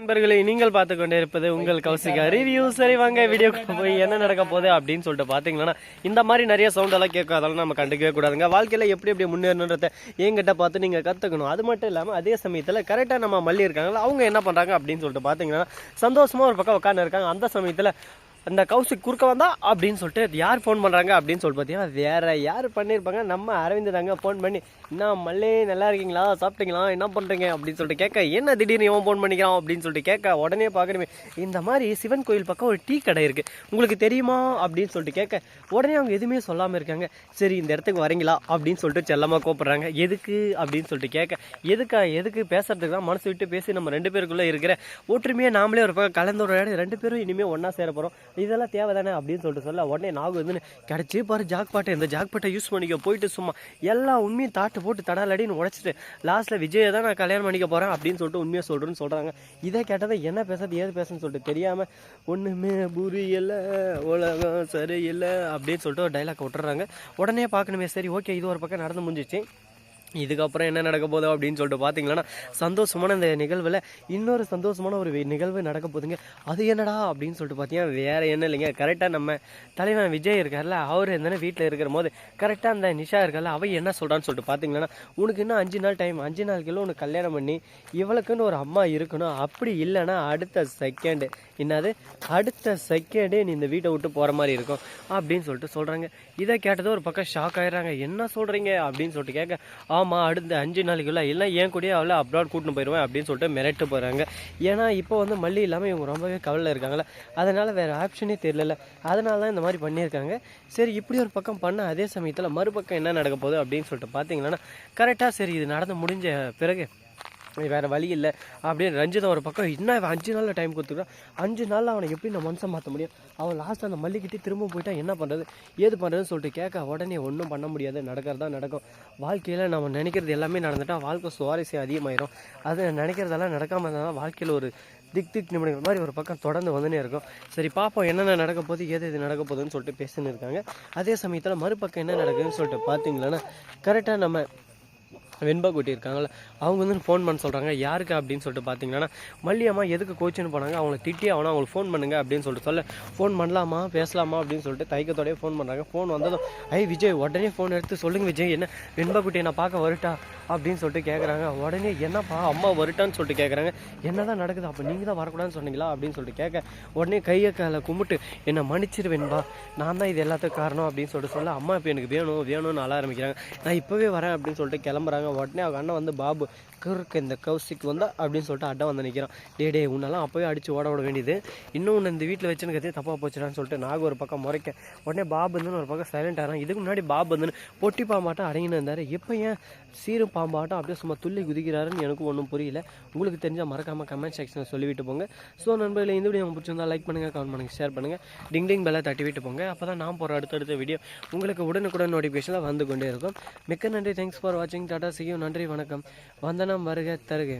நண்பர்களை நீங்கள் பார்த்து கொண்டே இருப்பது உங்கள் கௌசிகா ரிவ்யூ சரி வாங்க வீடியோக்கு போய் என்ன நடக்க போகுது அப்படின்னு சொல்லிட்டு பார்த்தீங்கன்னா இந்த மாதிரி நிறைய சவுண்ட் எல்லாம் அதெல்லாம் நம்ம கண்டுக்கவே கூடாதுங்க. வாழ்க்கையில் எப்படி எப்படி முன்னேறணுன்றத என்கிட்ட பார்த்து நீங்கள் கற்றுக்கணும் அது மட்டும் இல்லாமல் அதே சமயத்தில் கரெக்டாக நம்ம மல்லி இருக்காங்களா அவங்க என்ன பண்ணுறாங்க அப்படின்னு சொல்லிட்டு பார்த்தீங்கன்னா சந்தோஷமாக ஒரு பக்கம் உட்காந்து இருக்காங்க. அந்த சமயத்தில் அந்த கௌசிக் குறுக்க வந்தா அப்படின்னு சொல்லிட்டு யார் ஃபோன் பண்ணுறாங்க அப்படின்னு சொல்லிட்டு பார்த்தீங்கன்னா வேற யார் பண்ணியிருப்பாங்க நம்ம அரவிந்த் தாங்க ஃபோன் பண்ணி என்ன மல்லே நல்லா இருக்கீங்களா? சாப்பிட்டீங்களா? என்ன பண்ணுறீங்க அப்படின்னு சொல்லிட்டு கேட்க என்ன திடீர்னு இவன் ஃபோன் பண்ணிக்கிறான்? அப்படின்னு சொல்லிட்டு கேட்க உடனே பார்க்குறமே இந்த மாதிரி சிவன் கோயில் பக்கம் ஒரு டீ கடை இருக்குது உங்களுக்கு தெரியுமா? அப்படின்னு சொல்லிட்டு கேட்க உடனே அவங்க எதுவுமே சொல்லாமல் இருக்காங்க. சரி இந்த இடத்துக்கு வரீங்களா? அப்படின்னு சொல்லிட்டு செல்லமாக கூப்பிட்றாங்க. எதுக்கு? அப்படின்னு சொல்லிட்டு கேட்க எதுக்கா எதுக்கு பேசுறதுக்கு தான் மனசு விட்டு பேசி நம்ம ரெண்டு பேருக்குள்ளே இருக்கிற ஒற்றுமையாக நாமளே ஒரு பக்கம் கலந்துரையாடி ரெண்டு பேரும் இனிமேல் ஒன்றா சேர போகிறோம் இதெல்லாம் தேவை தானே அப்படின்னு சொல்லிட்டு சொல்ல உடனே நாகு வந்து கிடச்சி பாரு ஜாக் பாட்டை இந்த ஜாக் பாட்டை யூஸ் பண்ணிக்க போயிட்டு சும்மா எல்லா உண்மையும் தாட்டு போட்டு தடாலடின்னு உடச்சிட்டு லாஸ்ட்டில் விஜயை தான் நான் கல்யாணம் பண்ணிக்க போகிறேன் அப்படின்னு சொல்லிட்டு உண்மையாக சொல்கிறேன்னு சொல்கிறாங்க இதை கேட்டதை என்ன பேசுறது ஏது பேசுன்னு சொல்லிட்டு தெரியாமல் ஒன்றுமே புரியல உலகம் சரியில்லை அப்படின்னு சொல்லிட்டு ஒரு டைலாக் விட்டுறாங்க. உடனே பார்க்கணுமே சரி ஓகே இது ஒரு பக்கம் நடந்து முடிஞ்சிச்சு. இதுக்கப்புறம் என்ன நடக்க போதோ அப்படின்னு சொல்லிட்டு பார்த்தீங்கன்னா சந்தோஷமான இந்த நிகழ்வில் இன்னொரு சந்தோஷமான ஒரு நிகழ்வு நடக்க போதுங்க அது என்னடா அப்படின்னு சொல்லிட்டு பார்த்தீங்கன்னா வேறு என்ன இல்லைங்க. கரெக்டாக நம்ம தலைவன் விஜய் இருக்கார்ல அவர் என்ன வீட்டில் இருக்கிற போது கரெக்டாக அந்த நிஷா இருக்கார்ல அவ என்ன சொல்கிறான்னு சொல்லிட்டு பார்த்தீங்கன்னா உனக்கு இன்னும் அஞ்சு நாள் டைம் அஞ்சு நாளுக்குள்ள உனக்கு கல்யாணம் பண்ணி இவளுக்குன்னு ஒரு அம்மா இருக்கணும். அப்படி இல்லைன்னா அடுத்த செகண்டு என்னது? அடுத்த செகண்டே நீ இந்த வீட்டை விட்டு போகிற மாதிரி இருக்கும் அப்படின்னு சொல்லிட்டு சொல்கிறாங்க இதை கேட்டது ஒரு பக்கம் ஷாக் ஆயிடுறாங்க. என்ன சொல்கிறீங்க அப்படின்னு சொல்லிட்டு கேட்க ஆமாம் அடுத்த அஞ்சு நாளைக்குள்ள இல்லை ஏன் கூடயே அவளை அப்ராட் கூட்டின்னு போயிடுவேன் அப்படின்னு சொல்லிட்டு மிரட்டு போகிறாங்க ஏன்னா இப்போ வந்து மல்லி இல்லாமல் இவங்க ரொம்பவே கவலை இருக்காங்களே அதனால் வேறு ஆப்ஷனே தெரியல அதனால தான் இந்த மாதிரி பண்ணியிருக்காங்க. சரி இப்படி ஒரு பக்கம் பண்ண அதே சமயத்தில் மறுபக்கம் என்ன நடக்க போகுது அப்படின்னு சொல்லிட்டு பார்த்தீங்கன்னா கரெக்டாக சரி இது நடந்து முடிஞ்ச பிறகு வேறு வழி இல்லை. அப்படின்னு ரஞ்சிதம் ஒரு பக்கம் என்ன இவன் அஞ்சு நாளில் டைம் கொடுத்துருக்கான் அஞ்சு நாளில் அவனை எப்படி நான் மனசை மாற்ற முடியும்? அவன் லாஸ்ட் அந்த மல்லிக்கிட்டே திரும்ப போயிட்டா என்ன பண்ணுறது ஏது பண்ணுறதுன்னு சொல்லிட்டு கேட்க உடனே ஒன்றும் பண்ண முடியாது. நடக்கிறதா நடக்கும். வாழ்க்கையில் நம்ம நினைக்கிறது எல்லாமே நடந்துட்டால் வாழ்க்கை சுவாரஸ்யம் அதிகமாயிரும். அது நினைக்கிறதெல்லாம் நடக்காமல் இருந்தால் வாழ்க்கையில் ஒரு திக் திக் நிமிடங்கள் மாதிரி ஒரு பக்கம் தொடர்ந்து வந்துனே இருக்கும். சரி பார்ப்போம் என்னென்ன நடக்க போகுது ஏது இது நடக்க போகுதுன்னு சொல்லிட்டு பேசின்னு இருக்காங்க. அதே சமயத்தில் மறுபக்கம் என்ன நடக்குதுன்னு சொல்லிட்டு பார்த்தீங்களன்னா கரெக்டாக நம்ம வெண்பா குட்டி இருக்காங்கல்ல அவங்க வந்து ஃபோன் பண்ண சொல்கிறாங்க யாருக்கு? அப்படின்னு சொல்லிட்டு பார்த்தீங்கன்னா மல்லியம்மா எதுக்கு கோச்சின்னு போனாங்க? அவங்கள திட்டி அவனை அவங்களுக்கு ஃபோன் பண்ணுங்க அப்படின்னு சொல்லிட்டு சொல்ல ஃபோன் பண்ணலாமா? பேசலாமா? அப்படின்னு சொல்லிட்டு தைக்கத்தோடய ஃபோன் பண்ணுறாங்க ஃபோன் வந்ததும் ஐ விஜய் உடனே ஃபோன் எடுத்து சொல்லுங்கள் விஜய் என்ன வெண்பா குட்டியை நான் பார்க்க வருட்டா? அப்படின்னு சொல்லிட்டு கேட்குறாங்க உடனே என்னப்பா அம்மா வருட்டான்னு சொல்லிட்டு கேட்குறாங்க என்ன தான் நடக்குது? அப்போ நீங்கள் தான் வரக்கூடாதுன்னு சொன்னீங்களா? அப்படின்னு சொல்லிட்டு கேட்க உடனே கையை காலை கும்பிட்டு என்னை மன்னிச்சிருவேன்பா நான் தான் இது எல்லாத்துக்கும் காரணம் அப்படின்னு சொல்லிட்டு சொல்ல அம்மா இப்போ எனக்கு வேணும் வேணும்னு அழ ஆரம்பிக்கிறாங்க. நான் இப்போவே வரேன் அப்படின்னு சொல்லிட்டு கிளம்புறாங்க. உடனே அவங்க அண்ணன் வந்து பாபு கிறுக்கு இந்த கௌசிக் வந்தால் அப்படின்னு சொல்லிட்டு அட்டை வந்து நிற்கிறான் டே டே உன்னெல்லாம் அப்போவே அடிச்சு ஓட விட வேண்டியது. இன்னும் உன்னை இந்த வீட்டில் வச்சுன்னு கத்தே தப்பாக போச்சுடான்னு சொல்லிட்டு நாக ஒரு பக்கம் முறைக்க உடனே பாபு வந்து ஒரு பக்கம் சைலண்ட் ஆகிறான் இதுக்கு முன்னாடி பாபு வந்துன்னு பொட்டி பாம்பாட்டம் அடங்கின்னு இருந்தார். இப்போ ஏன் சீரும் பாம்பாட்டம் அப்படியே சும்மா துள்ளி குதிக்கிறாருன்னு எனக்கும் ஒன்றும் புரியல. உங்களுக்கு தெரிஞ்சால் மறக்காமல் கமெண்ட் செக்ஷனில் சொல்லிவிட்டு போங்க. ஸோ நண்பர்களே இந்த வீடியோ உங்களுக்கு பிடிச்சிருந்தா லைக் பண்ணுங்கள் கமெண்ட் பண்ணுங்கள் ஷேர் பண்ணுங்கள் டிங் டிங் பெல்லை தட்டி விட்டு போங்க. அப்போ தான் நான் போகிற அடுத்தடுத்த வீடியோ உங்களுக்கு உடனுக்குடன் நோட்டிஃபிகேஷனில் வந்து கொண்டே இருக்கும். மிக்க நன்றி. தேங்க்ஸ் ஃபார் வாட்சிங் டாடா சியும் நன்றி வணக்கம். வந்தனம் வருக தருக.